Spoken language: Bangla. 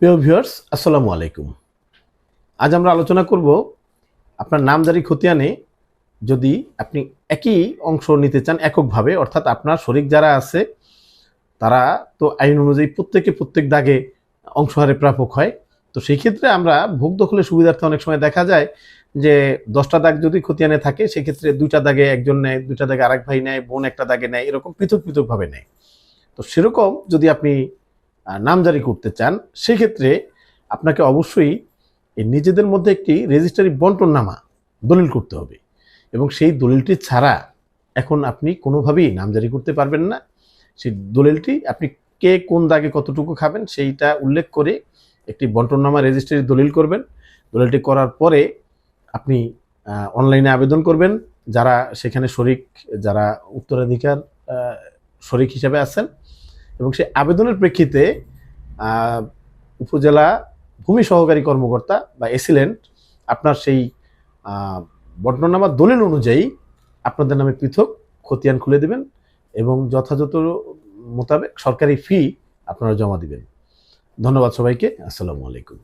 প্রিয় ভিউয়ার্স, আসসালামু আলাইকুম। আজ আমরা আলোচনা করব আপনার নামজারি খতিয়ানে যদি আপনি একই অংশ নিতে চান এককভাবে, অর্থাৎ আপনার শরিক যারা আছে, তারা তো আইন অনুযায়ী প্রত্যেকে প্রত্যেক দাগে অংশহারে প্রাপক হয়। তো সেই ক্ষেত্রে আমরা ভোগ দখলের সুবিধার্থে অনেক সময় দেখা যায় যে দশটা দাগ যদি খতিয়ানে থাকে সেক্ষেত্রে দুইটা দাগে একজন নেয়, দুইটা দাগে আরেক ভাই নেয়, বোন একটা দাগে নেয়, এরকম পৃথক পৃথকভাবে নেয়। তো সেরকম যদি আপনি নামজারি করতে চান, সেক্ষেত্রে আপনাকে অবশ্যই নিজেদের মধ্যে একটি রেজিস্ট্রারি বন্টননামা দলিল করতে হবে। এবং সেই দলিলটি ছাড়া এখন আপনি কোনোভাবেই নামজারি করতে পারবেন না। সেই দলিলটি আপনি কে কোন দাগে কতটুকু খাবেন সেইটা উল্লেখ করে একটি বন্টননামা রেজিস্ট্রারি দলিল করবেন। দলিলটি করার পরে আপনি অনলাইনে আবেদন করবেন। যারা সেখানে শরিক, যারা উত্তরাধিকার শরিক হিসাবে আছেন এবং সেই আবেদনের প্রেক্ষিতে উপজেলা ভূমি সহকারী কর্মকর্তা বা এসিলেন্ট আপনার সেই বর্ণনামা দলিল অনুযায়ী আপনাদের নামে পৃথক খতিয়ান খুলে দেবেন এবং যথাযথ মোতাবেক সরকারি ফি আপনারা জমা দিবেন। ধন্যবাদ সবাইকে। আসসালামু আলাইকুম।